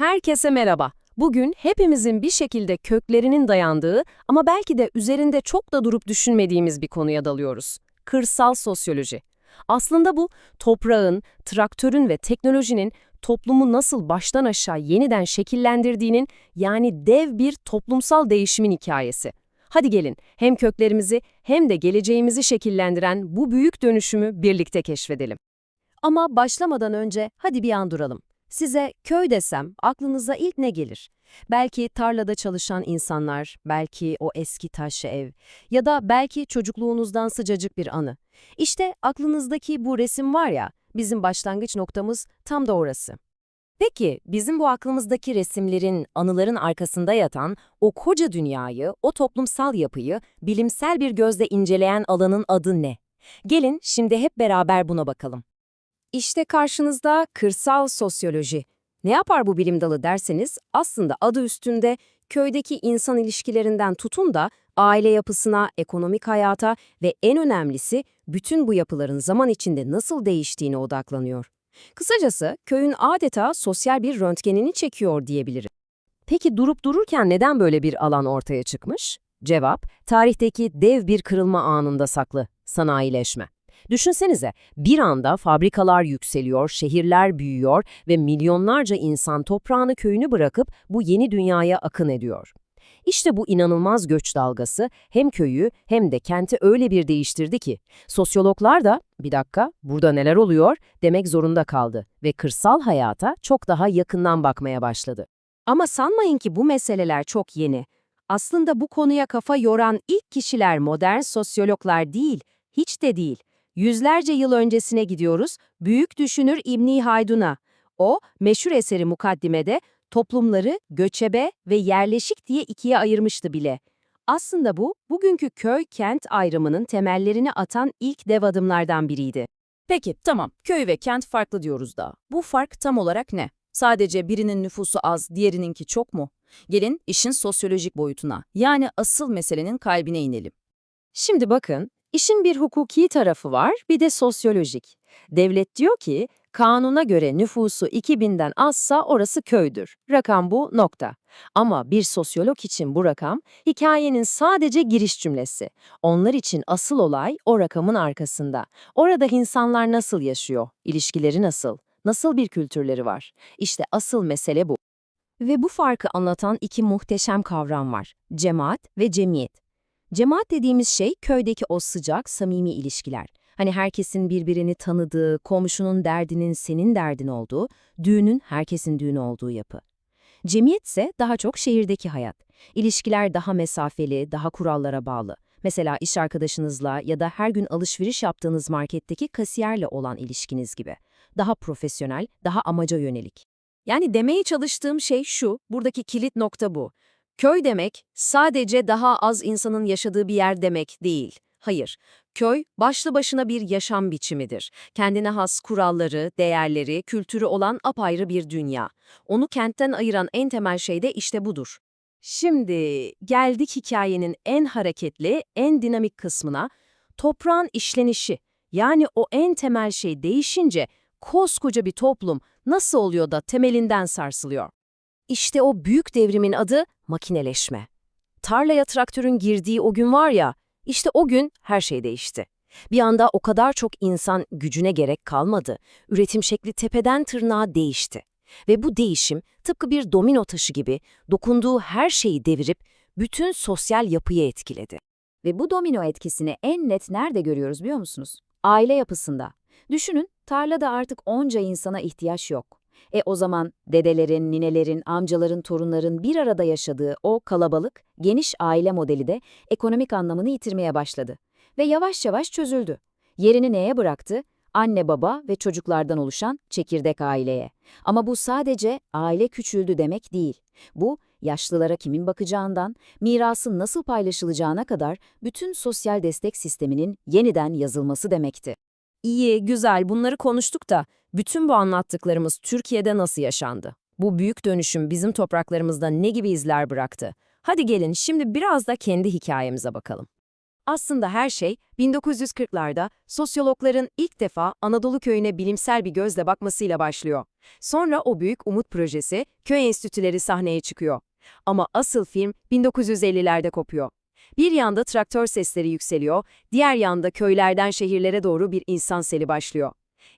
Herkese merhaba. Bugün hepimizin bir şekilde köklerinin dayandığı ama belki de üzerinde çok da durup düşünmediğimiz bir konuya dalıyoruz. Kırsal sosyoloji. Aslında bu toprağın, traktörün ve teknolojinin toplumu nasıl baştan aşağı yeniden şekillendirdiğinin yani dev bir toplumsal değişimin hikayesi. Hadi gelin hem köklerimizi hem de geleceğimizi şekillendiren bu büyük dönüşümü birlikte keşfedelim. Ama başlamadan önce hadi bir an duralım. Size köy desem aklınıza ilk ne gelir? Belki tarlada çalışan insanlar, belki o eski taş ev ya da belki çocukluğunuzdan sıcacık bir anı. İşte aklınızdaki bu resim var ya, bizim başlangıç noktamız tam da orası. Peki bizim bu aklımızdaki resimlerin, anıların arkasında yatan o koca dünyayı, o toplumsal yapıyı bilimsel bir gözle inceleyen alanın adı ne? Gelin şimdi hep beraber buna bakalım. İşte karşınızda kırsal sosyoloji. Ne yapar bu bilim dalı derseniz aslında adı üstünde köydeki insan ilişkilerinden tutun da aile yapısına, ekonomik hayata ve en önemlisi bütün bu yapıların zaman içinde nasıl değiştiğine odaklanıyor. Kısacası köyün adeta sosyal bir röntgenini çekiyor diyebilirim. Peki durup dururken neden böyle bir alan ortaya çıkmış? Cevap, tarihteki dev bir kırılma anında saklı, sanayileşme. Düşünsenize, bir anda fabrikalar yükseliyor, şehirler büyüyor ve milyonlarca insan toprağını köyünü bırakıp bu yeni dünyaya akın ediyor. İşte bu inanılmaz göç dalgası hem köyü hem de kenti öyle bir değiştirdi ki, sosyologlar da bir dakika burada neler oluyor demek zorunda kaldı ve kırsal hayata çok daha yakından bakmaya başladı. Ama sanmayın ki bu meseleler çok yeni. Aslında bu konuya kafa yoran ilk kişiler modern sosyologlar değil, hiç de değil. Yüzlerce yıl öncesine gidiyoruz, büyük düşünür İbni Haldun'a. O, meşhur eseri Mukaddimede toplumları göçebe ve yerleşik diye ikiye ayırmıştı bile. Aslında bu, bugünkü köy-kent ayrımının temellerini atan ilk dev adımlardan biriydi. Peki, tamam. Köy ve kent farklı diyoruz da. Bu fark tam olarak ne? Sadece birinin nüfusu az, diğerininki çok mu? Gelin işin sosyolojik boyutuna, yani asıl meselenin kalbine inelim. Şimdi bakın, işin bir hukuki tarafı var, bir de sosyolojik. Devlet diyor ki, kanuna göre nüfusu 2000'den azsa orası köydür. Rakam bu, nokta. Ama bir sosyolog için bu rakam, hikayenin sadece giriş cümlesi. Onlar için asıl olay o rakamın arkasında. Orada insanlar nasıl yaşıyor, ilişkileri nasıl, nasıl bir kültürleri var? İşte asıl mesele bu. Ve bu farkı anlatan iki muhteşem kavram var. Cemaat ve cemiyet. Cemaat dediğimiz şey köydeki o sıcak, samimi ilişkiler. Hani herkesin birbirini tanıdığı, komşunun derdinin senin derdin olduğu, düğünün herkesin düğünü olduğu yapı. Cemiyet ise daha çok şehirdeki hayat. İlişkiler daha mesafeli, daha kurallara bağlı. Mesela iş arkadaşınızla ya da her gün alışveriş yaptığınız marketteki kasiyerle olan ilişkiniz gibi. Daha profesyonel, daha amaca yönelik. Yani demeye çalıştığım şey şu, buradaki kilit nokta bu. Köy demek sadece daha az insanın yaşadığı bir yer demek değil. Hayır, köy başlı başına bir yaşam biçimidir. Kendine has kuralları, değerleri, kültürü olan apayrı bir dünya. Onu kentten ayıran en temel şey de işte budur. Şimdi geldik hikayenin en hareketli, en dinamik kısmına. Toprağın işlenişi. Yani o en temel şey değişince koskoca bir toplum nasıl oluyor da temelinden sarsılıyor? İşte o büyük devrimin adı makineleşme. Tarlaya traktörün girdiği o gün var ya, işte o gün her şey değişti. Bir anda o kadar çok insan gücüne gerek kalmadı. Üretim şekli tepeden tırnağa değişti. Ve bu değişim tıpkı bir domino taşı gibi dokunduğu her şeyi devirip bütün sosyal yapıyı etkiledi. Ve bu domino etkisini en net nerede görüyoruz biliyor musunuz? Aile yapısında. Düşünün, tarlada artık onca insana ihtiyaç yok. E o zaman dedelerin, ninelerin, amcaların, torunların bir arada yaşadığı o kalabalık, geniş aile modeli de ekonomik anlamını yitirmeye başladı. Ve yavaş yavaş çözüldü. Yerini neye bıraktı? Anne baba ve çocuklardan oluşan çekirdek aileye. Ama bu sadece aile küçüldü demek değil. Bu, yaşlılara kimin bakacağından, mirasın nasıl paylaşılacağına kadar bütün sosyal destek sisteminin yeniden yazılması demekti. İyi, güzel bunları konuştuk da bütün bu anlattıklarımız Türkiye'de nasıl yaşandı? Bu büyük dönüşüm bizim topraklarımızda ne gibi izler bıraktı? Hadi gelin şimdi biraz da kendi hikayemize bakalım. Aslında her şey 1940'larda sosyologların ilk defa Anadolu köyüne bilimsel bir gözle bakmasıyla başlıyor. Sonra o büyük umut projesi köy enstitüleri sahneye çıkıyor. Ama asıl film 1950'lerde kopuyor. Bir yanda traktör sesleri yükseliyor, diğer yanda köylerden şehirlere doğru bir insan seli başlıyor.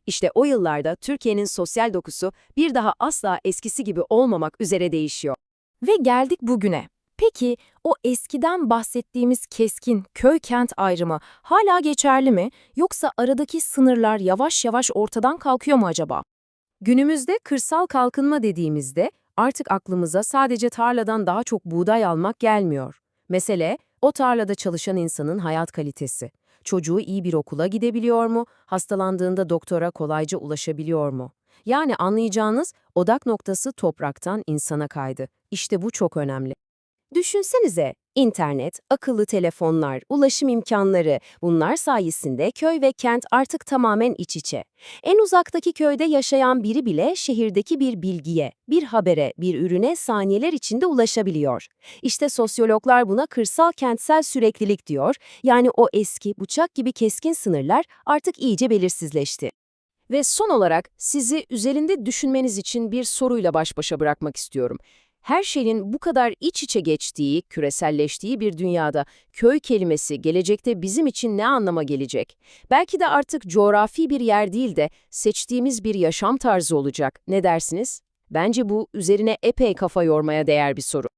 İşte o yıllarda Türkiye'nin sosyal dokusu bir daha asla eskisi gibi olmamak üzere değişiyor. Ve geldik bugüne. Peki o eskiden bahsettiğimiz keskin köy-kent ayrımı hala geçerli mi yoksa aradaki sınırlar yavaş yavaş ortadan kalkıyor mu acaba? Günümüzde kırsal kalkınma dediğimizde artık aklımıza sadece tarladan daha çok buğday almak gelmiyor. Mesele o tarlada çalışan insanın hayat kalitesi. Çocuğu iyi bir okula gidebiliyor mu? Hastalandığında doktora kolayca ulaşabiliyor mu? Yani anlayacağınız odak noktası topraktan insana kaydı. İşte bu çok önemli. Düşünsenize, internet, akıllı telefonlar, ulaşım imkanları bunlar sayesinde köy ve kent artık tamamen iç içe. En uzaktaki köyde yaşayan biri bile şehirdeki bir bilgiye, bir habere, bir ürüne saniyeler içinde ulaşabiliyor. İşte sosyologlar buna kırsal kentsel süreklilik diyor. Yani o eski, bıçak gibi keskin sınırlar artık iyice belirsizleşti. Ve son olarak sizi üzerinde düşünmeniz için bir soruyla baş başa bırakmak istiyorum. Her şeyin bu kadar iç içe geçtiği, küreselleştiği bir dünyada köy kelimesi gelecekte bizim için ne anlama gelecek? Belki de artık coğrafi bir yer değil de seçtiğimiz bir yaşam tarzı olacak. Ne dersiniz? Bence bu üzerine epey kafa yormaya değer bir soru.